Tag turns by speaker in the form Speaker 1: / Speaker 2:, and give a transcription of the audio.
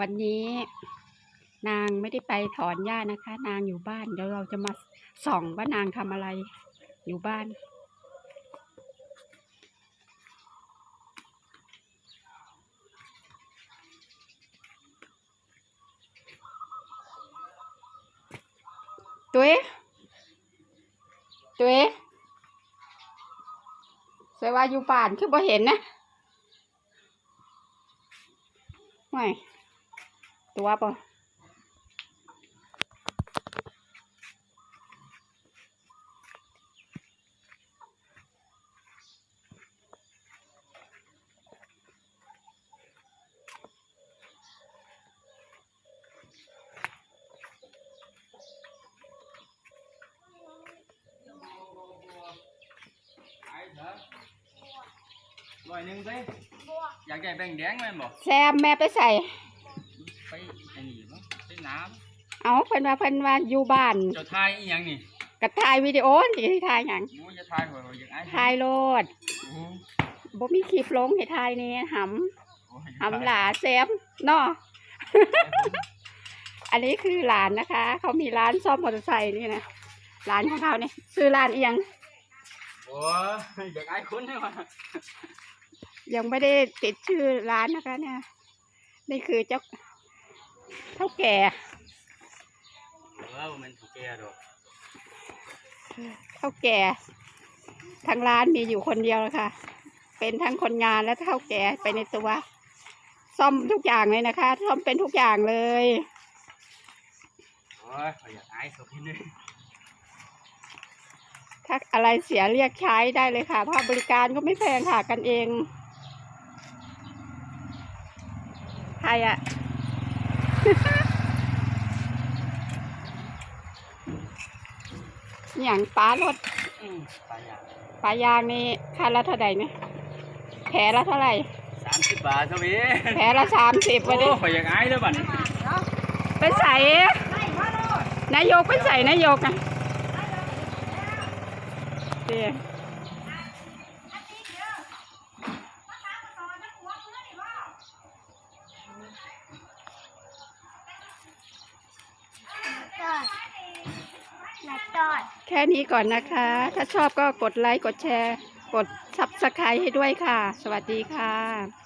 Speaker 1: วันนี้นางไม่ได้ไปถอนหญ้านะคะ นางอยู่บ้าน เดี๋ยวเราจะมาส่องว่านางทำอะไรอยู่บ้าน ตุ้ยตุ้ยสวยว่าอยู่บ้านคือบ่เห็นนะไม่ ตัวปะ
Speaker 2: ร้อยหนึ่งไปอยากได้แบ่งแดงไหมนบ่
Speaker 1: แซมแม่ไปใส่
Speaker 2: ไปไอ้นี่บ่ไปน้
Speaker 1: เอาเพิ่นว่าเพิ่นว่าอยู่บ้านำ
Speaker 2: เจ้าทายอีหยังนี่
Speaker 1: กระถ่ายวิดีโอสิให้ถ่ายหยัง
Speaker 2: หมูจะทายหัวอยากไอ้
Speaker 1: ถ่ายโลด
Speaker 2: โอ้
Speaker 1: บ่มีคลิปลงให้ถ่ายนี่หำ
Speaker 2: โอ้ย
Speaker 1: หำหลาแซมเนาะอันนี้คือหลานนะคะ เขามีร้านซ่อมมอเตอร์ไซค์นี่นะร้านของเขาเนี่ยซื้อร้านเอียง
Speaker 2: โอ้ยอยากไอ้คนเนี่ยวะ
Speaker 1: ยังไม่ได้ติดชื่อร้านนะคะเนี่ยนี่คือเจ้า เท่าแก่
Speaker 2: ว้าวมันถูกแก่ดอก
Speaker 1: เท่าแก่ทางร้านมีอยู่คนเดียวเลยค่ะเป็นทั้งคนงานและเท่าแก่ไปในตัว ซ่อมทุกอย่างเลยนะคะ ซ่อมเป็นทุกอย่างเลย
Speaker 2: โอ้ยข้อยอยากไอ้สักทีหนึง
Speaker 1: ถ้าอะไรเสียเรียกใช้ได้เลยค่ะภาพบริการก็ไม่แพงค่ะกันเอง ใครอะ อย่างป้ารถ
Speaker 2: อืมไปอย่าง
Speaker 1: ปลายางนี่คันละเท่าไหร่เนี่ยแผลละเท่าไหร่
Speaker 2: สามสิบบาทเท่านี้
Speaker 1: แผลละสามสิบ
Speaker 2: โอ้
Speaker 1: วันนี้
Speaker 2: ข้อยอยากไอ้แล้วบัดนี้
Speaker 1: ไปใส่นายกไปใส่นายกอะเดี๋ยว
Speaker 3: จอดนะจอด
Speaker 1: แค่นี้ก่อนนะคะ ถ้าชอบก็กดไลค์ กดแชร์ กดซับสไครต์ให้ด้วยค่ะ สวัสดีค่ะ